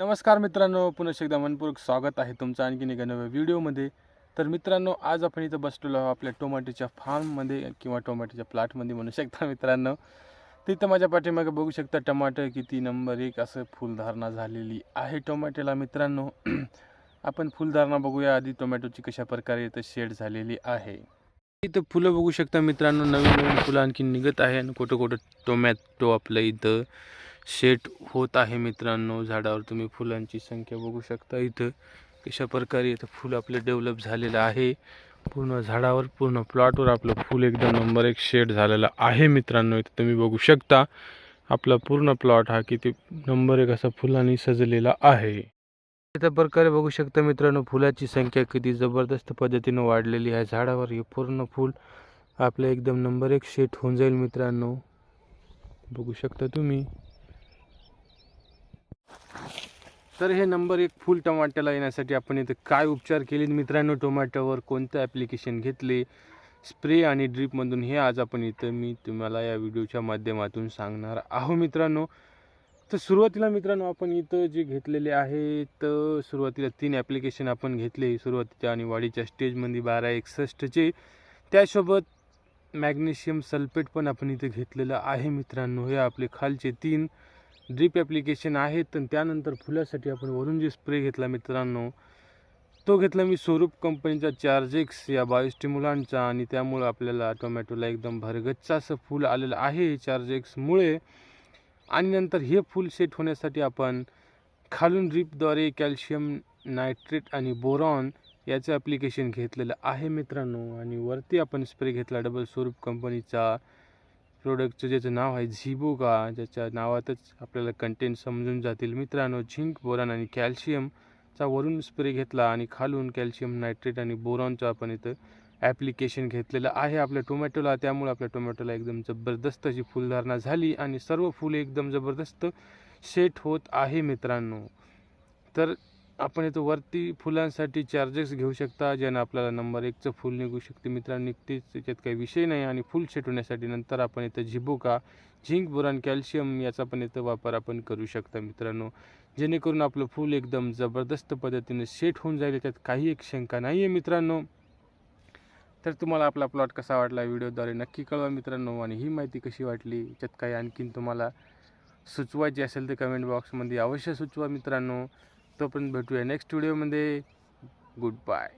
नमस्कार मित्रांनो पुन्हा एकदा मनपूर्वक स्वागत आहे तुमचं आणखीन एका नव्या व्हिडिओमध्ये. तर मित्रांनो आज आपण इथं बसलेलो आहोत आपल्या टोमॅटोच्या फार्ममध्ये किंवा टोमॅटोच्या प्लॉटमध्ये म्हणू शकता मित्रांनो. तिथं माझ्या पाठीमागे बघू शकता टमाटर किती नंबर एक असं फुलधारणा झालेली आहे टोमॅटोला मित्रांनो. आपण फुलधारणा बघूया आधी टोमॅटोची कशा प्रकारे इथं शेड झालेली आहे. इथं फुलं बघू शकता मित्रांनो नवीन नवीन फुलं आणखी निघत आहे आणि कुठं कुठं टोमॅटो आपलं इथं. शेट होत आहे मित्रांनो. झाडावर तुम्ही फुलांची संख्या बघू शकता. इथं कशा प्रकारे इथं फुल आपलं डेव्हलप झालेलं आहे. पूर्ण झाडावर पूर्ण प्लॉटवर आपलं फुल एकदम नंबर एक शेड झालेला आहे मित्रांनो. इथं तुम्ही बघू शकता. आपला पूर्ण प्लॉट हा किती नंबर एक असा फुलांनी सजलेला आहे. इथं प्रकारे बघू शकता मित्रांनो फुलाची संख्या किती जबरदस्त पद्धतीनं वाढलेली आहे. झाडावर हे पूर्ण फुल आपलं एकदम नंबर एक शेट होऊन जाईल मित्रांनो. बघू शकता तुम्ही. तर हे नंबर एक फुल टमाट्याला येण्यासाठी आपण इथं काय उपचार केले मित्रांनो टोमॅटोवर कोणतं ॲप्लिकेशन घेतले? स्प्रे आणि ड्रीपमधून हे आज आपण इथं मी तुम्हाला या व्हिडिओच्या माध्यमातून सांगणार आहो मित्रांनो. तर सुरुवातीला मित्रांनो आपण इथं जे घेतलेले आहे तर सुरुवातीला तीन ॲप्लिकेशन आपण घेतले. सुरुवातीच्या आणि वाढीच्या स्टेजमध्ये बारा एकसष्टचे त्यासोबत मॅग्नेशियम सल्फेट पण आपण इथं घेतलेलं आहे मित्रांनो. हे आपले खालचे तीन. ड्रीप ॲप्लिकेशन आहेत तर त्यानंतर फुलासाठी आपण वरून जे स्प्रे घेतला मित्रांनो तो घेतला मी स्वरूप कंपनीचा चार्जेक्स या बायोस्टिम्युलांटचा आणि त्यामुळं आपल्याला टोमॅटोला एकदम भरगच्च असं फूल आलेलं आहे चार्जेक्समुळे आणि नंतर हे फूल सेट होण्यासाठी आपण खालून ड्रीपद्वारे कॅल्शियम नायट्रेट आणि बोरॉन याचं ॲप्लिकेशन घेतलेलं आहे मित्रांनो. आणि वरती आपण स्प्रे घेतला डबल स्वरूप कंपनीचा प्रोडक्टचं ज्याचं नाव आहे झिबोगा ज्याच्या नावातच आपल्याला कंटेंट समजून जातील. मित्रांनो झिंक बोरॉन आणि कॅल्शियमचा वरून स्प्रे घेतला आणि खालून कॅल्शियम नायट्रेट आणि बोरॉनचं आपण इथं ॲप्लिकेशन घेतलेलं आहे आपल्या टोमॅटोला त्यामुळे आपल्या टोमॅटोला एकदम जबरदस्त अशी फुलधारणा झाली आणि सर्व फुले एकदम जबरदस्त सेट होत आहे मित्रांनो. तर आपण इथं वरती फुलांसाठी चार्जेस घेऊ शकता ज्यानं आपल्याला नंबर एकचं फुल निघू शकते. मित्रांनो निघतेच त्याच्यात काही विषय नाही आणि फुल सेट होण्यासाठी नंतर आपण इथं झिबुका झिंक बोरान कॅल्शियम याचा पण इथं वापर आपण करू शकता मित्रांनो. जेणेकरून आपलं फूल एकदम जबरदस्त पद्धतीने सेट होऊन जाईल. त्यात काही एक शंका नाही आहे मित्रांनो. तर तुम्हाला आपला प्लॉट कसा वाटला व्हिडिओद्वारे नक्की कळवा मित्रांनो आणि ही माहिती कशी वाटली त्यात काही आणखीन तुम्हाला सुचवायची असेल तर कमेंट बॉक्समध्ये अवश्य सुचवा मित्रांनो. तोपर्यंत भेटूया नेक्स्ट व्हिडिओमध्ये गुड बाय